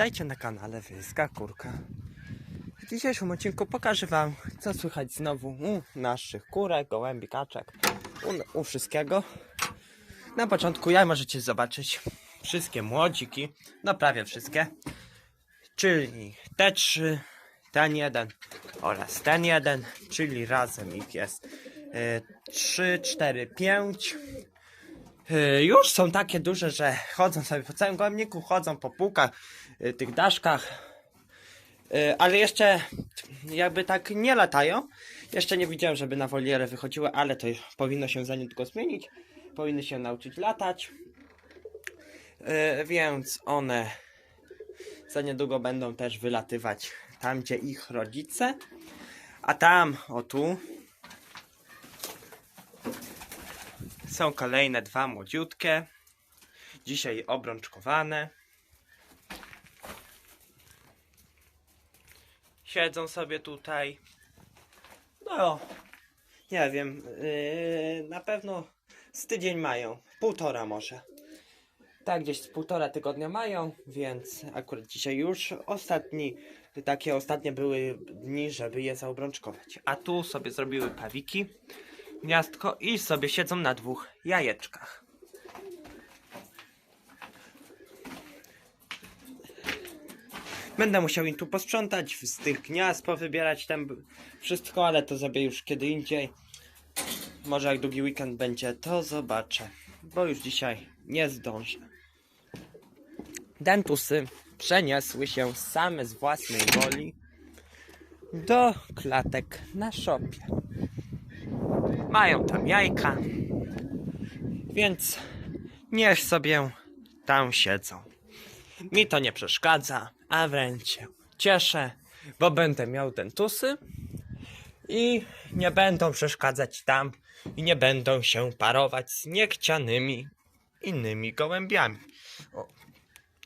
Witajcie na kanale Wyska Kurka. W dzisiejszym odcinku pokażę Wam, co słychać znowu u naszych kurek, gołębi, kaczek, u, u wszystkiego. Na początku jak możecie zobaczyć wszystkie młodziki, no prawie wszystkie, czyli te trzy, ten jeden oraz ten jeden, czyli razem ich jest e, trzy, cztery, pięć. Y, już są takie duże, że chodzą sobie po całym gołębniku, chodzą po półkach, y, tych daszkach, Y, ale jeszcze jakby tak nie latają. Jeszcze nie widziałem, żeby na wolierę wychodziły, ale to powinno się za niedługo zmienić. Powinny się nauczyć latać. Więc one za niedługo będą też wylatywać tam, gdzie ich rodzice. A tam, o tu, Są kolejne dwa młodziutkie. Dzisiaj obrączkowane. Siedzą sobie tutaj. No, nie wiem. Yy, na pewno z tydzień mają. Półtora może. Tak, gdzieś z półtora tygodnia mają, więc akurat dzisiaj już ostatni, takie ostatnie były dni, żeby je zaobrączkować. A tu sobie zrobiły pawiki gniazdko i sobie siedzą na dwóch jajeczkach. Będę musiał im tu posprzątać, z tych gniazd powybierać tam wszystko, ale to zrobię już kiedy indziej. Może jak długi weekend będzie, to zobaczę, bo już dzisiaj nie zdążę. Dentusy przeniosły się same z własnej woli do klatek na szopie. Mają tam jajka, więc niech sobie tam siedzą. Mi to nie przeszkadza, a wręcz się cieszę, bo będę miał dentusy i nie będą przeszkadzać tam i nie będą się parować z niechcianymi innymi gołębiami. O,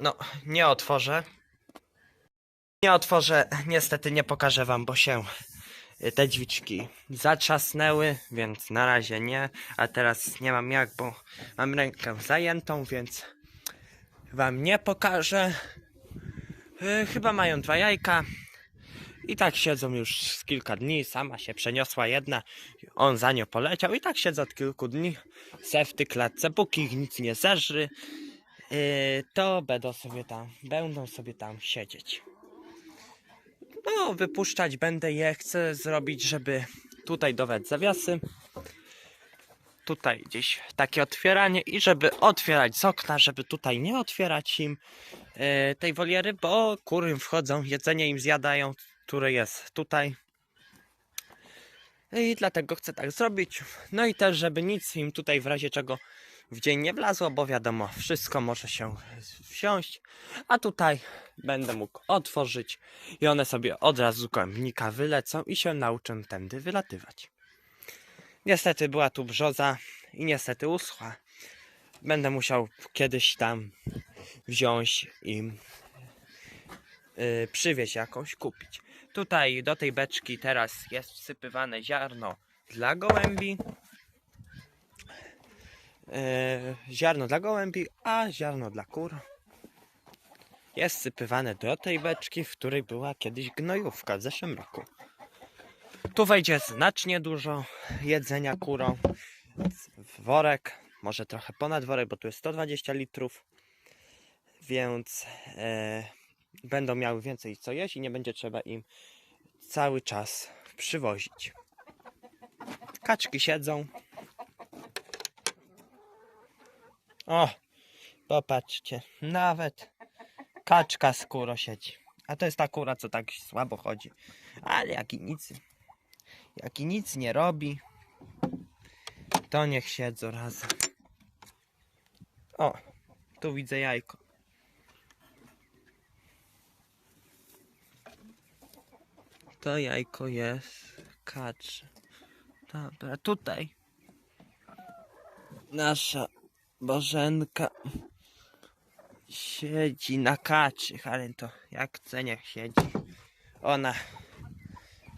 no, nie otworzę. Nie otworzę, niestety nie pokażę wam, bo się te drzwiczki. Zatrzasnęły, więc na razie nie, a teraz nie mam jak, bo mam rękę zajętą, więc wam nie pokażę. Y, Chyba mają dwa jajka. I tak siedzą już z kilka dni, sama się przeniosła jedna, on za nią poleciał. I tak siedzą od kilku dni. Se w tej klatce, póki ich nic nie zeżry, y, to będą sobie tam, będą sobie tam siedzieć. No, wypuszczać będę je. Chcę zrobić, żeby tutaj dować zawiasy. Tutaj gdzieś takie otwieranie i żeby otwierać z okna, żeby tutaj nie otwierać im e, tej woliery, bo kury wchodzą, jedzenie im zjadają, które jest tutaj. I dlatego chcę tak zrobić. No i też, żeby nic im tutaj w razie czego w dzień nie wlazło, bo wiadomo, wszystko może się wsiąść. A tutaj będę mógł otworzyć i one sobie od razu z gołębnika wylecą i się nauczą tędy wylatywać. Niestety była tu brzoza i niestety uschła. Będę musiał kiedyś tam wziąć i yy, przywieźć jakąś, kupić. Tutaj do tej beczki teraz jest wsypywane ziarno dla gołębi. Yy, ziarno dla gołębi, a ziarno dla kur jest sypywane do tej beczki, w której była kiedyś gnojówka w zeszłym roku. Tu wejdzie znacznie dużo jedzenia kurą. Worek, może trochę ponad worek, bo tu jest 120 litrów. Więc e, będą miały więcej co jeść i nie będzie trzeba im cały czas przywozić. Kaczki siedzą. O, popatrzcie, nawet kaczka kurą siedzi. A to jest ta kura, co tak słabo chodzi. Ale jak i nic, jak i nic nie robi, to niech siedzą razem. O, tu widzę jajko. To jajko jest kaczy. Dobra, tutaj nasza Bożenka siedzi na kaczy, ale to jak chce niech siedzi. Ona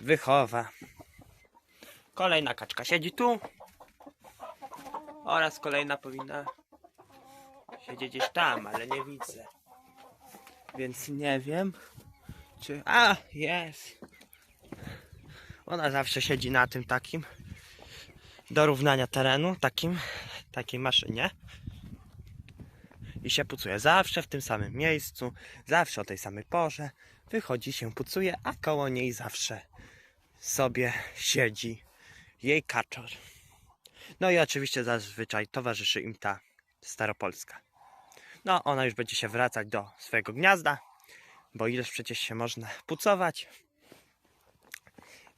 wychowa. Kolejna kaczka siedzi tu. Oraz kolejna powinna siedzieć gdzieś tam, ale nie widzę. Więc nie wiem, czy... A, jest! Ona zawsze siedzi na tym takim do równania terenu, takim, takiej maszynie i się pucuje. Zawsze w tym samym miejscu, zawsze o tej samej porze. Wychodzi się, pucuje, a koło niej zawsze sobie siedzi jej kaczor. No i oczywiście zazwyczaj towarzyszy im ta staropolska. No, ona już będzie się wracać do swojego gniazda, bo ileż przecież się można pucować.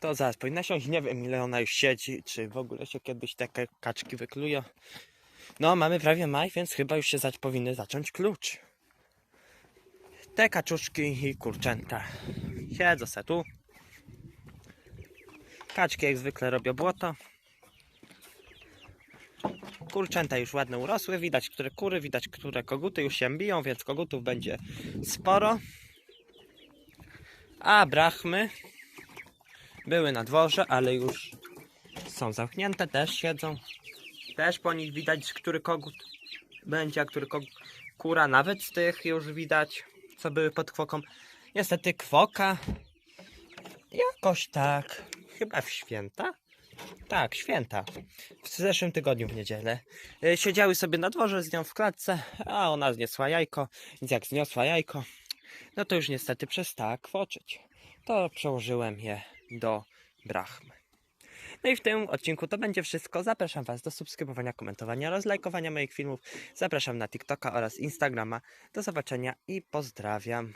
To zaraz powinna siąść. Nie wiem, ile ona już siedzi, czy w ogóle się kiedyś takie kaczki wyklują. No, mamy prawie maj, więc chyba już się zać, powinny zacząć klucz. Te kaczuszki i kurczęta siedzą se tu. Kaczki jak zwykle robią błoto. Kurczęta już ładne urosły, widać które kury, widać które koguty już się biją, więc kogutów będzie sporo. A brachmy były na dworze, ale już są zamknięte, też siedzą. Też po nich widać, który kogut będzie, a który kogut, kura, nawet z tych już widać, co były pod kwoką. Niestety kwoka jakoś tak, chyba w święta. Tak, święta. W zeszłym tygodniu w niedzielę. y, Siedziały sobie na dworze z nią w klatce, a ona zniosła jajko. Więc jak zniosła jajko, no to już niestety przestała kwoczyć. To przełożyłem je do brachmy. No i w tym odcinku to będzie wszystko. Zapraszam Was do subskrybowania, komentowania oraz lajkowania moich filmów. Zapraszam na TikToka oraz Instagrama. Do zobaczenia i pozdrawiam.